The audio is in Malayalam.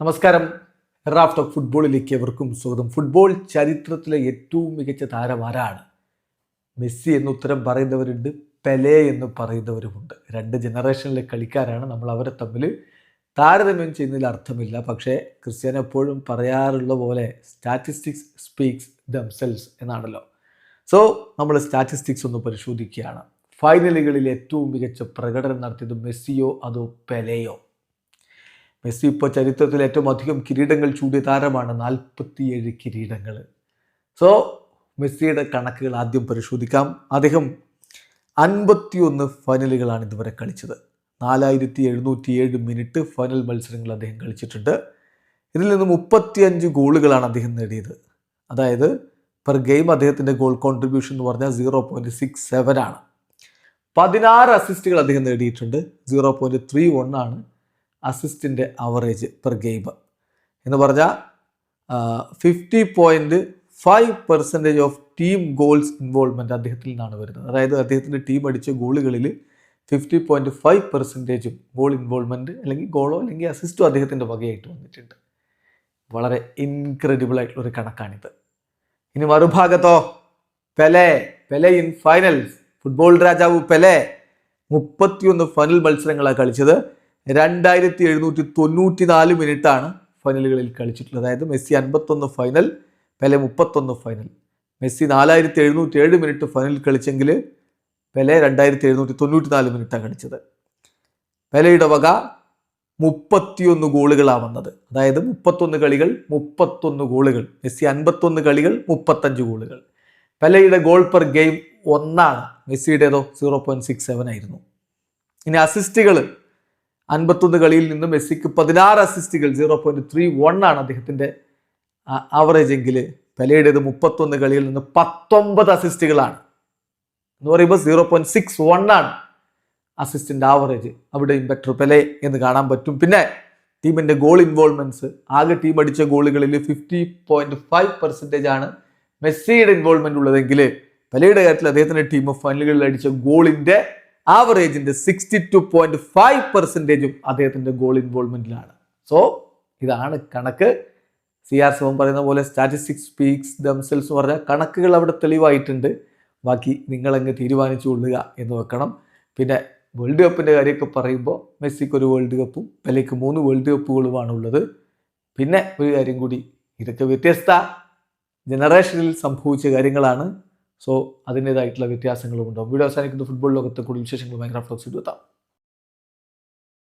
നമസ്കാരം. റാഫ്റ്റ് ഓഫ് ഫുട്ബോളിലേക്ക് എവർക്കും സ്വാഗതം. ഫുട്ബോൾ ചരിത്രത്തിലെ ഏറ്റവും മികച്ച താരം ആരാണ്? മെസ്സി എന്ന് ഉത്തരം പറയുന്നവരുണ്ട് പെലെ എന്ന് പറയുന്നവരുമുണ്ട്. രണ്ട് ജനറേഷനിലെ കളിക്കാരാണ് നമ്മൾ അവരെ തമ്മിൽ. താരതമ്യം ചെയ്യുന്നതിൽ അർത്ഥമില്ല. പക്ഷേ ക്രിസ്ത്യാനോ എപ്പോഴും പറയാറുള്ള പോലെ സ്റ്റാറ്റിസ്റ്റിക്സ് സ്പീക്സ് ദംസെൽസ് എന്നാണല്ലോ. സോ നമ്മൾ സ്റ്റാറ്റിസ്റ്റിക്സ് ഒന്ന് പരിശോധിക്കുകയാണ്. ഫൈനലുകളിൽ ഏറ്റവും മികച്ച പ്രകടനം നടത്തിയത് മെസ്സിയോ അതോ പെലെയോ മെസ്സി ഇപ്പോൾ ചരിത്രത്തിൽ ഏറ്റവും അധികം കിരീടങ്ങൾ ചൂടിയ താരമാണ് നാൽപ്പത്തിയേഴ് കിരീടങ്ങൾ സോ മെസ്സിയുടെ കണക്കുകൾ ആദ്യം പരിശോധിക്കാം. അദ്ദേഹം അൻപത്തിയൊന്ന് ഫൈനലുകളാണ് ഇതുവരെ കളിച്ചത്. നാലായിരത്തി എഴുന്നൂറ്റി ഏഴ് മിനിറ്റ് ഫൈനൽ മത്സരങ്ങൾ അദ്ദേഹം കളിച്ചിട്ടുണ്ട്. ഇതിൽ നിന്ന് മുപ്പത്തിയഞ്ച് ഗോളുകളാണ് അദ്ദേഹം നേടിയത്. അതായത് പെർ ഗെയിം അദ്ദേഹത്തിന്റെ ഗോൾ കോൺട്രിബ്യൂഷൻ എന്ന് പറഞ്ഞാൽ സീറോ പോയിന്റ് സിക്സ് സെവൻ ആണ്. പതിനാറ് അസിസ്റ്റുകൾ അദ്ദേഹം നേടിയിട്ടുണ്ട്. സീറോ പോയിന്റ് ത്രീ വൺ ആണ്. അസിസ്റ്റിന്റെ അവറേജ് പെർ ഗെയിം എന്ന് പറഞ്ഞാൽ fifty point five percentage of team goals involvement അദ്ദേഹത്തിൽ നിന്നാണ് വരുന്നത്. അതായത് അദ്ദേഹത്തിന്റെ ടീം അടിച്ച ഗോളുകളിൽ ഫിഫ്റ്റി പോയിന്റ് ഫൈവ് പെർസെന്റേജും ഗോൾ ഇൻവോൾവ്മെന്റ് അല്ലെങ്കിൽ ഗോളോ അല്ലെങ്കിൽ അസിസ്റ്റോ അദ്ദേഹത്തിന്റെ വകയായിട്ട് വന്നിട്ടുണ്ട്. വളരെ ഇൻക്രെഡിബിൾ ആയിട്ടുള്ളൊരു കണക്കാണിത്. ഇനി മറുഭാഗത്തോ Pele Pele in finals football രാജാവ് പെലെ മുപ്പത്തിയൊന്ന് ഫൈനൽ മത്സരങ്ങളാണ് കളിച്ചത്. രണ്ടായിരത്തി എഴുന്നൂറ്റി തൊണ്ണൂറ്റി നാല് മിനിറ്റാണ് ഫൈനലുകളിൽ കളിച്ചിട്ടുള്ളത്. അതായത് മെസ്സി അൻപത്തൊന്ന് ഫൈനൽ പെലെ മുപ്പത്തൊന്ന് ഫൈനൽ. മെസ്സി നാലായിരത്തി എഴുന്നൂറ്റി ഏഴ് മിനിറ്റ് ഫൈനലിൽ കളിച്ചെങ്കിൽ പെലെ രണ്ടായിരത്തി എഴുന്നൂറ്റി തൊണ്ണൂറ്റി നാല് മിനിറ്റാണ് കളിച്ചത്. പെലയുടെ വക മുപ്പത്തിയൊന്ന് ഗോളുകളാണ് വന്നത്. അതായത് മുപ്പത്തൊന്ന് കളികൾ മുപ്പത്തൊന്ന് ഗോളുകൾ. മെസ്സി അൻപത്തൊന്ന് കളികൾ മുപ്പത്തഞ്ച് ഗോളുകൾ. പെലയുടെ ഗോൾ പെർ ഗെയിം ഒന്നാണ്. മെസ്സിയുടേതോ സീറോ പോയിന്റ് സിക്സ് സെവൻ ആയിരുന്നു. ഇനി അസിസ്റ്റുകൾ അൻപത്തൊന്ന് കളിയിൽ നിന്നും മെസ്സിക്ക് പതിനാറ് അസിസ്റ്റുകൾ സീറോ പോയിന്റ് ത്രീ വൺ ആണ് അദ്ദേഹത്തിന്റെ ആവറേജ് എങ്കിൽ പെലയുടേത് മുപ്പത്തൊന്ന് കളിയിൽ നിന്ന് പത്തൊമ്പത് അസിസ്റ്റുകളാണ് എന്ന് പറയുമ്പോൾ സീറോ പോയിന്റ് സിക്സ് വൺ ആണ് അസിസ്റ്റിന്റെ ആവറേജ് അവിടെയും ബെറ്റർ പെലെ എന്ന് കാണാൻ പറ്റും. പിന്നെ ടീമിന്റെ ഗോൾ ഇൻവോൾവ്മെന്റ്സ് ആകെ ടീം അടിച്ച ഗോളുകളിൽ ഫിഫ്റ്റി പോയിന്റ് ഫൈവ് പെർസെന്റേജ് ആണ് മെസ്സിയുടെ ഇൻവോൾവ്മെന്റ് ഉള്ളതെങ്കിൽ പെലയുടെ കാര്യത്തിൽ അദ്ദേഹത്തിന്റെ ടീം ഫൈനലുകളിൽ അടിച്ച ഗോളിന്റെ ആവറേജിന്റെ സിക്സ്റ്റി ടു പോയിന്റ് ഫൈവ് പെർസെന്റേജും അദ്ദേഹത്തിന്റെ ഗോൾ ഇൻവോൾവ്മെന്റിലാണ് സോ ഇതാണ് കണക്ക്. സി ആർ സെവൻ പറയുന്ന പോലെ സ്റ്റാറ്റിസ്റ്റിക്സ് സ്പീക്സ് ദംസെൽസ് എന്ന് പറഞ്ഞാൽ കണക്കുകൾ അവിടെ തെളിവായിട്ടുണ്ട്. ബാക്കി നിങ്ങളങ്ങ് തീരുമാനിച്ചു കൊള്ളുക എന്ന് വെക്കണം. പിന്നെ വേൾഡ് കപ്പിന്റെ കാര്യമൊക്കെ പറയുമ്പോൾ മെസ്സിക്ക് ഒരു വേൾഡ് കപ്പും പെലയ്ക്ക് മൂന്ന് വേൾഡ് കപ്പുകളുമാണ് ഉള്ളത് പിന്നെ ഒരു കാര്യം കൂടി ഇതൊക്കെ വ്യത്യസ്ത. ജനറേഷനിൽ സംഭവിച്ച കാര്യങ്ങളാണ്. സോ അതിന്റേതായിട്ടുള്ള വ്യത്യാസങ്ങളും ഉണ്ടാവും. വീഡിയോ അവസാനിക്കുന്ന. ഫുട്ബോൾ ലോകത്തെ കൂടുതൽ വിശേഷങ്ങൾ ഭയങ്കര ഫ്ലോക്സ് എത്താം